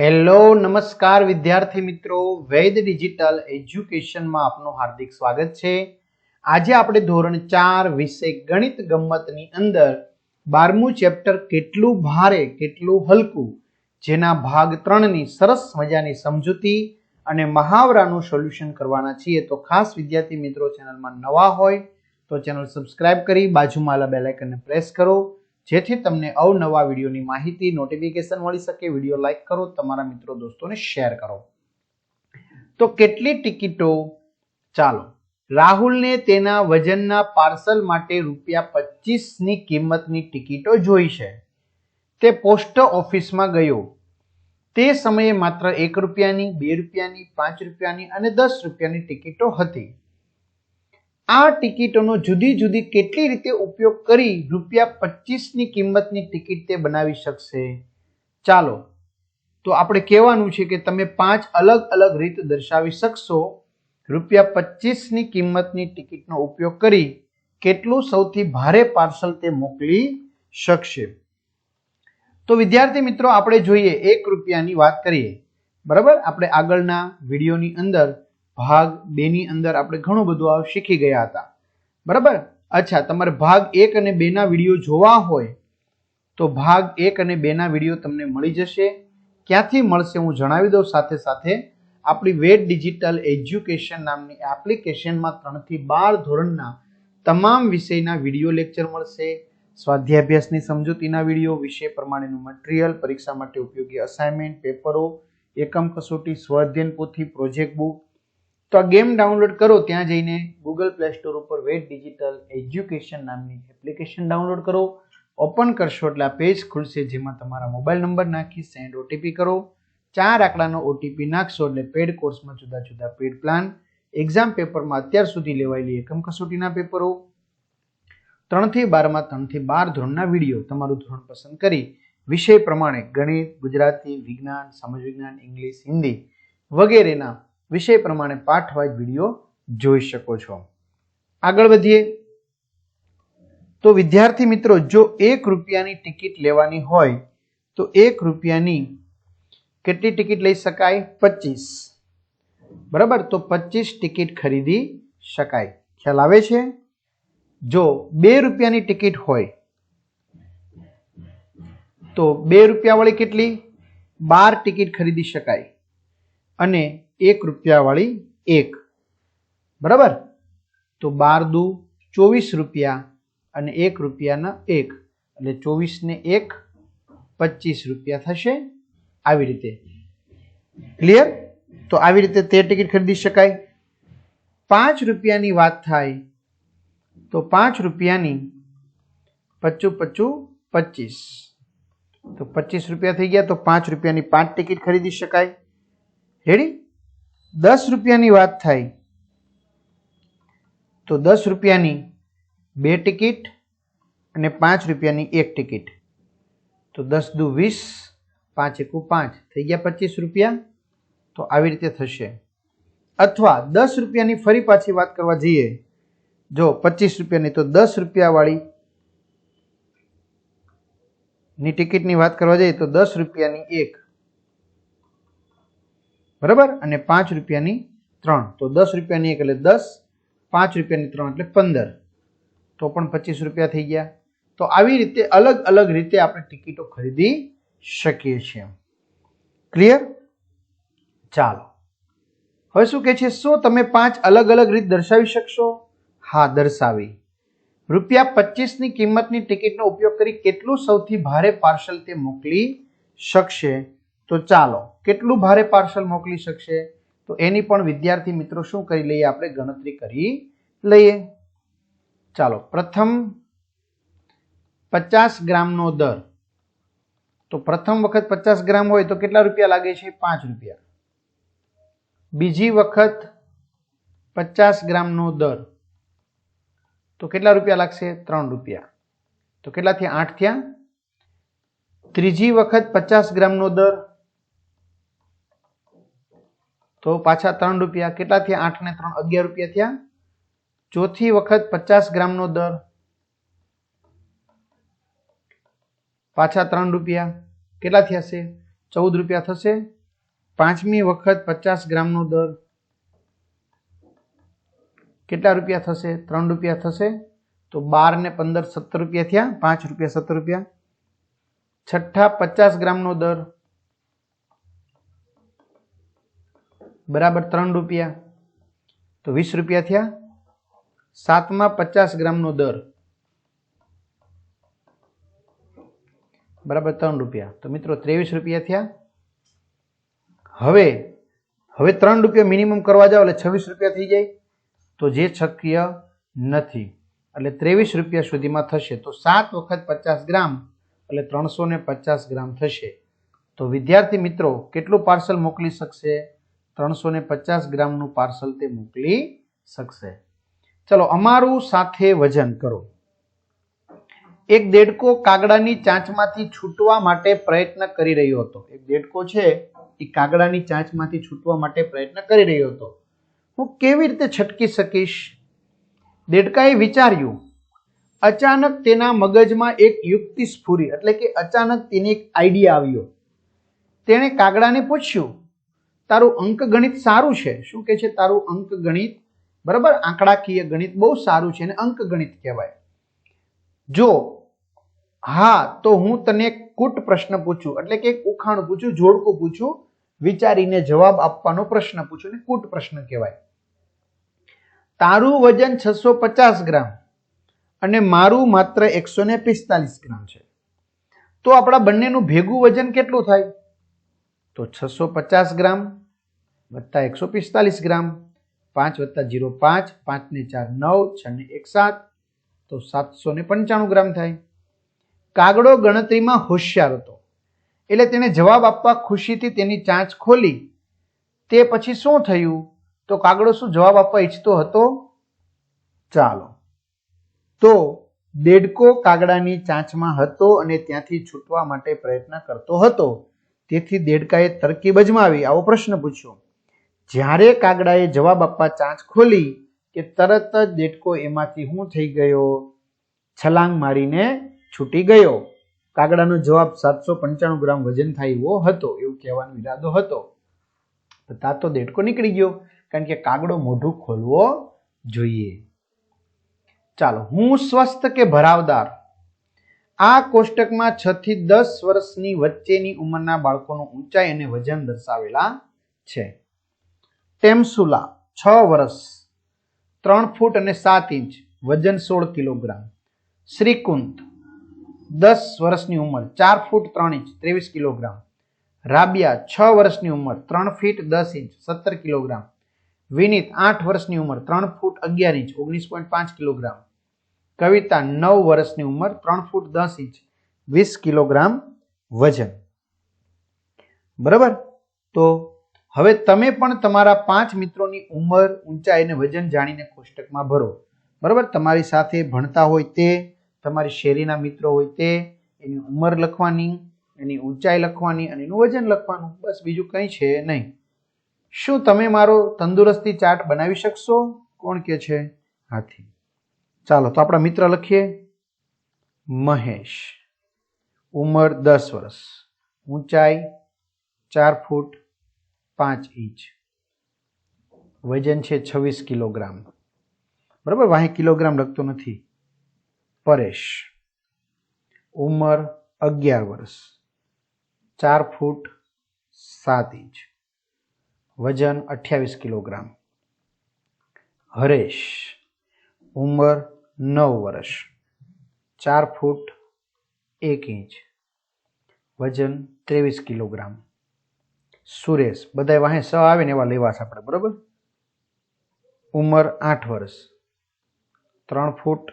Hello, નમસ્કાર વિદ્યાર્થી મિત્રો. વૈદ ડિજિટલ એજ્યુકેશનમાં આપનું હાર્દિક સ્વાગત છે. આજે આપણે ધોરણ ચાર વિષય ગણિત ગમ્મતની અંદર બારમું ચેપ્ટર કેટલું ભારે, કેટલું હલકું, જેના ભાગ ત્રણની સરસ મજાની સમજૂતી અને મહાવરાનું સોલ્યુશન કરવાના છીએ. તો ખાસ વિદ્યાર્થી મિત્રો, ચેનલમાં નવા હોય તો ચેનલ સબસ્ક્રાઇબ કરી બાજુમાં આવેલા બેલાઇકનને પ્રેસ કરો. જેથી તમને અવનવા વિડીયોની માહિતી નોટિફિકેશન મળી શકે, વીડિયો લાઈક કરો, તમારા મિત્રો દોસ્તોને શેર કરો. તો કેટલી ટિકિટો? ચાલો, રાહુલને તેના વજનના પાર્સલ માટે રૂપિયા પચીસની કિંમતની ટિકિટો જોઈ છે. તે પોસ્ટ ઓફિસમાં ગયો. તે સમયે માત્ર એક રૂપિયાની, બે રૂપિયાની, પાંચ રૂપિયાની અને દસ રૂપિયાની ટિકિટો હતી. આ ટિકિટોનો જુદી જુદી કેટલી રીતે ઉપયોગ કરી રૂપિયા પચીસની કિંમતની ટિકિટ તે બનાવી શકશે? ચાલો, તો આપણે કહેવાનું છે કે તમે પાંચ અલગ અલગ રીત દર્શાવી શકશો. રૂપિયા પચીસની કિંમતની ટિકિટનો ઉપયોગ કરી કેટલું સૌથી ભારે પાર્સલ તે મોકલી શકશે? તો વિદ્યાર્થી મિત્રો, આપણે જોઈએ એક રૂપિયાની વાત કરીએ. બરાબર? આપણે આગળના વિડીયોની અંદર ભાગ બે ની અંદર આપણે ઘણું બધું શીખી ગયા હતા. બરાબર? અચ્છા, તમારે ભાગ એક અને બે ના વીડિયો જોવા હોય, તો ભાગ એક અને બે ના વીડિયો તમને મળી જશે. ક્યાંથી મળશે હું જણાવી દઉં સાથે સાથે. આપણી વેટ ડિજિટલ એજ્યુકેશન નામની એપ્લિકેશનમાં ત્રણથી બાર ધોરણના તમામ વિષયના વીડિયો લેક્ચર મળશે. સ્વાધ્યાભ્યાસની સમજૂતીના વીડિયો, વિષય પ્રમાણેનું મટીરિયલ, પરીક્ષા માટે ઉપયોગી અસાઇનમેન્ટ, પેપરો, એકમ કસોટી સ્વાધ્યન પોથી, પ્રોજેક્ટ બુક તો આ ગેમ ડાઉનલોડ કરો ત્યાં જઈને ગૂગલ પ્લે સ્ટોર ઉપર વેટ ડિજિટલ એજ્યુકેશન નામની એપ્લિકેશન ડાઉનલોડ કરો. ઓપન કરશો એટલે આ પેજ ખુલશે જેમાં તમારા મોબાઈલ નંબર નાખી સેન્ડ ઓટીપી કરો. ચાર આંકડાનો ઓટીપી નાખશો એટલે પેડ કોર્સમાં જુદા જુદા પેડ પ્લાન એક્ઝામ પેપરમાં અત્યાર સુધી લેવાયેલી એકમ કસોટીના પેપરો, ત્રણથી બારમાં ત્રણથી બાર ધોરણના વીડિયો તમારું ધોરણ પસંદ કરી, વિષય પ્રમાણે ગણિત, ગુજરાતી વિજ્ઞાન સમાજ વિજ્ઞાન ઇંગ્લિશ, હિન્દી વગેરેના વિષય પ્રમાણે પાઠ વાઇઝ વીડિયો જોઈ શકો છો. આગળ વધીએ. તો વિદ્યાર્થી મિત્રો, જો એક રૂપિયાની ટિકિટ લેવાની હોય, તો એક રૂપિયાની કેટલી ટિકિટ લઈ શકાય? પચીસ. બરાબર? તો પચીસ ટિકિટ ખરીદી શકાય. ખ્યાલ આવે છે? જો બે રૂપિયાની ટિકિટ હોય, તો બે રૂપિયાવાળી કેટલી? બાર ટિકિટ ખરીદી શકાય. અને એક રૂપિયાવાળી એક. બરાબર? તો બાર દુ ચોવીસ રૂપિયા અને એક રૂપિયાના એક. એટલે ચોવીસ ને એક પચીસ રૂપિયા થશે આવી રીતે. ક્લિયર તો આવી રીતે તેર ટિકિટ ખરીદી શકાય. પાંચ રૂપિયાની વાત થાય તો પાંચ રૂપિયાની પચું પચું પચીસ. તો પચીસ રૂપિયા થઈ ગયા તો પાંચ રૂપિયાની પાંચ ટિકિટ ખરીદી શકાય. રેડી દસ રૂપિયાની વાત થાય, તો દસ રૂપિયાની બે ટિકિટ અને પાંચ રૂપિયાની એક ટિકિટ. તો દસ દુ વીસ, પાંચ એકુ પાંચ. થઈ ગયા પચીસ રૂપિયા? તો આવી રીતે થશે. અથવા દસ રૂપિયાની ફરી પાછી વાત કરવા જઈએ. જો પચીસ રૂપિયાની, તો દસ રૂપિયાવાળી ની ટિકિટની વાત કરવા જઈએ, તો દસ રૂપિયાની એક. બરાબર? અને પાંચ રૂપિયાની ત્રણ. તો દસ રૂપિયાની એક એટલે દસ, પાંચ રૂપિયાની ત્રણ એટલે પંદર. તો પણ પચીસ રૂપિયા થઈ ગયા. તો આવી રીતે અલગ અલગ રીતે આપણે ટિકિટો ખરીદી શકીએ છીએ. ક્લિયર ચાલો. હવે શું કહે છે? શું તમે પાંચ અલગ અલગ રીત દર્શાવી શકશો? હા, દર્શાવી. રૂપિયા પચીસની કિંમતની ટિકિટનો ઉપયોગ કરી કેટલું સૌથી ભારે પાર્સલ તે મોકલી શકશે? તો ચાલો, કેટલું ભારે પાર્સલ મોકલી શકશે? તો એની પણ વિદ્યાર્થી મિત્રો શું કરી લઈએ? આપણે ગણતરી કરી લઈએ. ચાલો, પ્રથમ પચાસ ગ્રામનો દર. તો પ્રથમ વખત પચાસ ગ્રામ હોય તો કેટલા રૂપિયા લાગે છે? પાંચ રૂપિયા. બીજી વખત પચાસ ગ્રામનો દર. તો કેટલા રૂપિયા લાગશે? ત્રણ રૂપિયા. તો કેટલા થયા આઠ થયા? ત્રીજી વખત પચાસ ગ્રામનો દર તો પાછા ત્રણ રૂપિયા કેટલા થયા આઠ ને ત્રણ. અગિયાર રૂપિયા થયા. ચોથી વખત પચાસ ગ્રામનો દર. પાછા ત્રણ રૂપિયા. કેટલા થયા છે? ચૌદ રૂપિયા થશે. પાંચમી વખત પચાસ ગ્રામનો દર. કેટલા રૂપિયા થશે? ત્રણ રૂપિયા થશે. તો બાર ને પંદર, સત્તર રૂપિયા થયા. પાંચ રૂપિયા, સત્તર રૂપિયા. છઠ્ઠા પચાસ ગ્રામનો દર. બરાબર ત્રણ રૂપિયા. તો વીસ રૂપિયા થયા. સાતમાં પચાસ ગ્રામનો દર. બરાબર ત્રણ રૂપિયા. તો મિત્રો ત્રેવીસ રૂપિયા થયા. હવે હવે ત્રણ રૂપિયા મિનિમમ કરવા જાઓ એટલે છવ્વીસ રૂપિયા થઈ જાય. તો જે શક્ય નથી. એટલે ત્રેવીસ રૂપિયા સુધીમાં થશે. તો સાત વખત પચાસ ગ્રામ એટલે ત્રણસો ને પચાસ ગ્રામ થશે. તો વિદ્યાર્થી મિત્રો, કેટલું પાર્સલ મોકલી શકશે? ત્રણસો ને પચાસ ગ્રામનું પાર્સલ તે મોકલી શકશે. ચલો, અમારું સાથે વજન કરો. એક દેડકો કાગડાની ચાંચમાંથી છૂટવા માટે પ્રયત્ન કરી રહ્યો હતો. એક દેડકો છે, એ કાગડાની ચાંચમાંથી છૂટવા માટે પ્રયત્ન કરી રહ્યો હતો. હું કેવી રીતે છટકી શકીશ? દેડકાએ વિચાર્યું, અચાનક તેના મગજમાં એક યુક્તિ સ્ફુરી એટલે કે અચાનક તેને એક આઈડિયા આવ્યો. તેણે કાગડાને પૂછ્યું તારું અંકગણિત સારું છે. શું કે છે તારું અંક ગણિત? બરાબર? આંકડાકીય ગણિત બહુ સારું છે અને અંકગણિત કહેવાય. જો, હા, તો હું તને કૂટ પ્રશ્ન પૂછું. એટલે કે ઉખાણ પૂછું, જોડકું પૂછું, વિચારીને જવાબ આપવાનો પ્રશ્ન પૂછું. ને કૂટ પ્રશ્ન કહેવાય. તારું વજન છસો પચાસ ગ્રામ અને મારું માત્ર એકસો ને પિસ્તાલીસ ગ્રામ છે. તો આપણા બંનેનું ભેગું વજન કેટલું થાય? તો છસો પચાસ ગ્રામ વત્તા એકસો પિસ્તાલીસ ગ્રામ, પાંચ વત્તા જીરો પાંચ, પાંચને ચાર નવ, છને એક સાત, તો સાતસો ને પંચાણું ગ્રામ થાય. કાગડો ગણતરીમાં હોશિયાર હતો. એટલે તેણે જવાબ આપવા ખુશીથી તેની ચાંચ ખોલી. તે પછી શું થયું? તો કાગડો શું જવાબ આપવા ઈચ્છતો હતો? ચાલો. તો દેડકો કાગડાની ચાંચમાં હતો અને ત્યાંથી છૂટવા માટે પ્રયત્ન કરતો હતો. તેથી દેડકાએ તરકીબ અજમાવી. આવો પ્રશ્ન પૂછ્યો. જ્યારે કાગડાએ જવાબ આપવા ચાંચ ખોલી કે તરત જ દેડકો એમાંથી હું થઈ ગયો, છલાંગ મારીને છૂટી ગયો. કાગડાનો જવાબ સાતસો પંચાણું ગ્રામ વજન થાય એવો હતો, એવું કહેવાનો ઈરાદો હતો. તો તા તો દેડકો નીકળી ગયો, કારણ કે કાગડો મોઢું ખોલવો જોઈએ. ચાલો, હું સ્વસ્થ કે ભરાવદાર? આ કોષ્ટકમાં છ થી દસ વર્ષની વચ્ચેની ઉંમરના બાળકોનું ઊંચાઈ અને વજન દર્શાવેલા છે. ટેમસુલા, છ વર્ષ ત્રણ ફૂટ અને સાત ઇંચ, વજન સોળ કિલોગ્રામ. શ્રીકુંત, દસ વર્ષની ઉંમર, ચાર ફૂટ ત્રણ ઇંચ, ત્રેવીસ કિલોગ્રામ. રાબિયા, છ વર્ષની ઉંમર, ત્રણ ફીટ દસ ઇંચ, સત્તર કિલોગ્રામ. વિનીત, આઠ વર્ષની ઉંમર, ત્રણ ફૂટ અગિયાર ઇંચ, ઓગણીસ પોઈન્ટ પાંચ કિલોગ્રામ. કવિતા, નવ વર્ષની ઉંમર, ત્રણ ફૂટ દસ ઇંચ, વીસ કિલોગ્રામ વજન. બરાબર? તો હવે તમે પણ તમારા પાંચ મિત્રોની ઉંમર, ઊંચાઈ અને વજન જાણીને કોષ્ટકમાં ભરો. બરાબર? તમારી સાથે ભણતા હોય તે, તમારી શેરીના મિત્રો હોય તે, એની ઉંમર લખવાની, એની ઊંચાઈ લખવાની અને એનું વજન લખવાનું, બસ બીજું કંઈ છે નહીં. શું તમે મારો તંદુરસ્તી ચાર્ટ બનાવી શકશો? કોણ કે છે? હાથી. ચાલો, તો આપણા મિત્ર લખીએ. મહેશ. ઉંમર દસ વર્ષ. ઊંચાઈ ચાર ફૂટ પાંચ ઇંચ. વજન છે છવ્વીસ કિલોગ્રામ. બરાબર? વાહે કિલોગ્રામ લખતો નથી. પરેશ. ઉંમર અગિયાર વર્ષ. ચાર ફૂટ સાત ઇંચ. વજન અઠ્યાવીસ કિલોગ્રામ. હરેશ. ઉંમર નવ વર્ષ. ચાર ફૂટ એક ઇંચ. વજન ત્રેવીસ કિલોગ્રામ. સુરેશ. બધા વાહે સ આવે ને એવા લેવા છે આપણે, બરોબર? ઉંમર આઠ વર્ષ. ત્રણ ફૂટ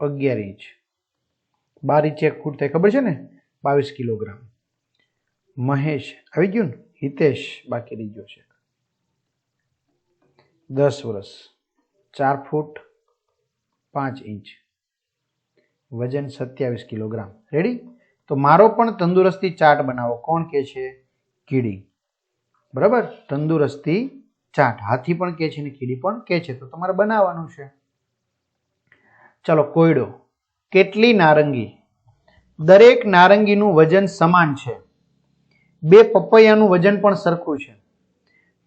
અગિયાર ઇંચ. બાર ઇંચ એક ફૂટ થાય ખબર છે ને? બાવીસ કિલોગ્રામ. મહેશ. આવી ગયું ને? હિતેશ બાકી રહી ગયો છે. દસ વર્ષ. ચાર ફૂટ પાંચ ઇંચ. વજન સત્યાવીસ કિલોગ્રામ. રેડી તો મારો પણ તંદુરસ્તી ચાર્ટ બનાવો. કોણ કે છે? કીડી. બરાબર? તંદુરસ્તી ચાટ. હાથી પણ કે છે ને કીડી પણ કે છે. તો તમારે બનાવવાનું છે. ચલો, કોયડો. કેટલી નારંગી? દરેક નારંગીનું વજન સમાન છે. બે પપૈયાનું વજન પણ સરખું છે.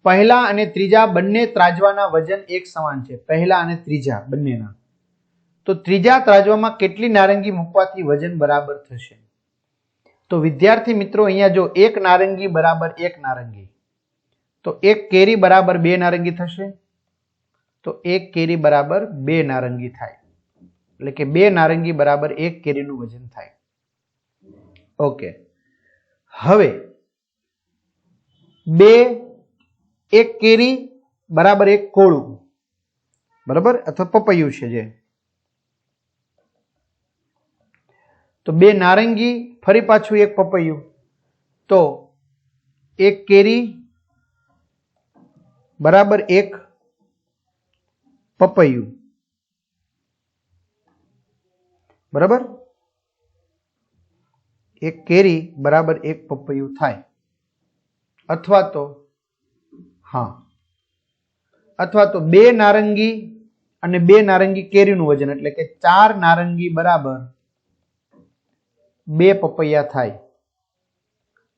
પહેલા અને ત્રીજા બંને ત્રાજવાના વજન એક સમાન છે. પહેલા અને ત્રીજા બંનેના. તો ત્રીજા ત્રાજવામાં કેટલી નારંગી મૂકવાથી વજન બરાબર થશે? તો વિદ્યાર્થી મિત્રો, અહીંયા જો એક નારંગી બરાબર એક નારંગી. તો એક કેરી બરાબર બે નારંગી થશે. તો એક કેરી બરાબર બે નારંગી થાય. એટલે કે બે નારંગી બરાબર એક કેરીનું વજન થાય. ઓકે હવે, બે, એક કેરી બરાબર એક કોળું. બરાબર? અથવા પપૈયું છે જે. તો બે નારંગી, ફરી પાછું એક પપૈયું. તો એક કેરી બરાબર એક પપૈયું. બરાબર? એક કેરી, બરાબર એક પપૈયું થાય. અથવા તો, હા. અથવા તો બે નારંગી અને બે નારંગી કેરીનું વજન, એટલે કે ચાર નારંગી બરાબર બે પપૈયા થાય.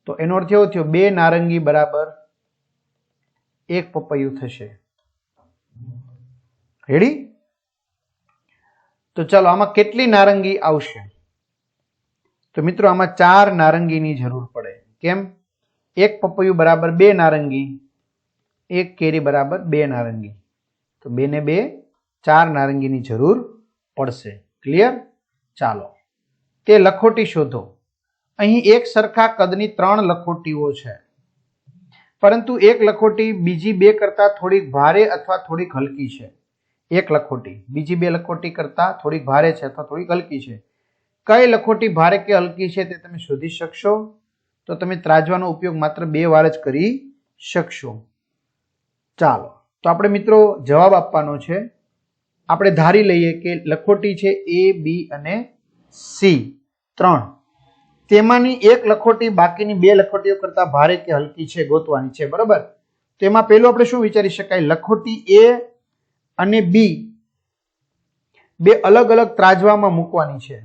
તો એનો અર્થ એવો થયો, બે નારંગી બરાબર એક પપૈયું થશે. રેડી તો ચાલો, આમાં કેટલી નારંગી આવશે? તો મિત્રો, આમાં ચાર નારંગીની જરૂર પડે. કેમ? એક પપૈયું બરાબર બે નારંગી, એક કેરી બરાબર બે નારંગી. તો બે ને બે, ચાર નારંગીની જરૂર પડશે. ક્લિયર ચાલો. તે લખોટી શોધો. અહીં એક સરખા કદની ત્રણ લખોટીઓ છે. પરંતુ એક લખોટી બીજી બે કરતાં થોડીક ભારે અથવા થોડીક હલકી છે. એક લખોટી બીજી બે લખોટી કરતાં થોડીક ભારે છે અથવા થોડીક હલકી છે. કઈ લખોટી ભારે કે હલકી છે તે તમે શોધી શકશો? તો તમે ત્રાજવાનો ઉપયોગ માત્ર બે વાર જ કરી શકશો. ચાલો, તો આપણે મિત્રો જવાબ આપવાનો છે. આપણે ધારી લઈએ કે લખોટી છે એ બી અને સી ત્રણ. તેમાંની એક લખોટી, બાકીની બે લખોટીઓ કરતાં ભારે કે હલકી છે, ગોતવાની છે, બરોબર? તો એમાં આપણે શું વિચારી શકાય? લખોટી એ અને બી બે અલગ અલગ ત્રાજવામાં મૂકવાની છે.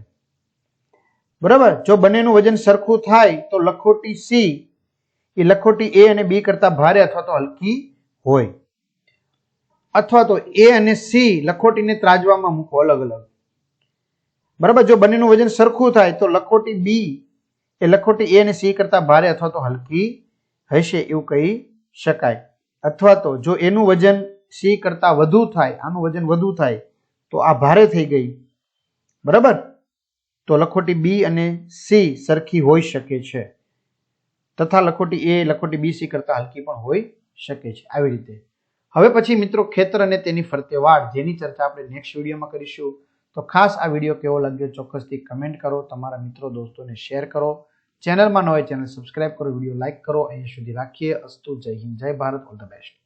બરાબર? જો બંનેનું વજન સરખું થાય, તો લખોટી સી એ લખોટી એ અને બી કરતાં ભારે અથવા તો હલકી હોય. અથવા તો એ અને સી લખોટીને ત્રાજવામાં મૂકો અલગ અલગ. બરાબર? જો બંનેનું વજન સરખું થાય, તો લખોટી બી એ લખોટી એ અને સી કરતાં ભારે અથવા તો હલકી હશે એવું કહી શકાય. અથવા તો જો એનું વજન સી કરતાં વધુ થાય, આનું વજન વધુ થાય, તો આ ભારે થઈ ગઈ. બરાબર? તો લખોટી બી અને સી સરખી હોઈ શકે છે. તથા લખોટી એ, લખોટી બી, સી કરતાં હલકી પણ હોઈ શકે છે. આવી રીતે. હવે પછી મિત્રો ખેતર અને તેની ફરતે વાડ જેની ચર્ચા આપણે નેક્સ્ટ વિડીયોમાં કરીશું. તો ખાસ આ વીડિયો કેવો લાગ્યો ચોક્કસથી કમેન્ટ કરો. તમારા મિત્રો, દોસ્તોને શેર કરો. ચેનલમાં ન હોય ચેનલ સબસ્ક્રાઇબ કરો, વીડિયો લાઇક કરો. અહીંયા સુધી રાખીએ. અસ્તુ, જય હિન્દ, જય ભારત. All the best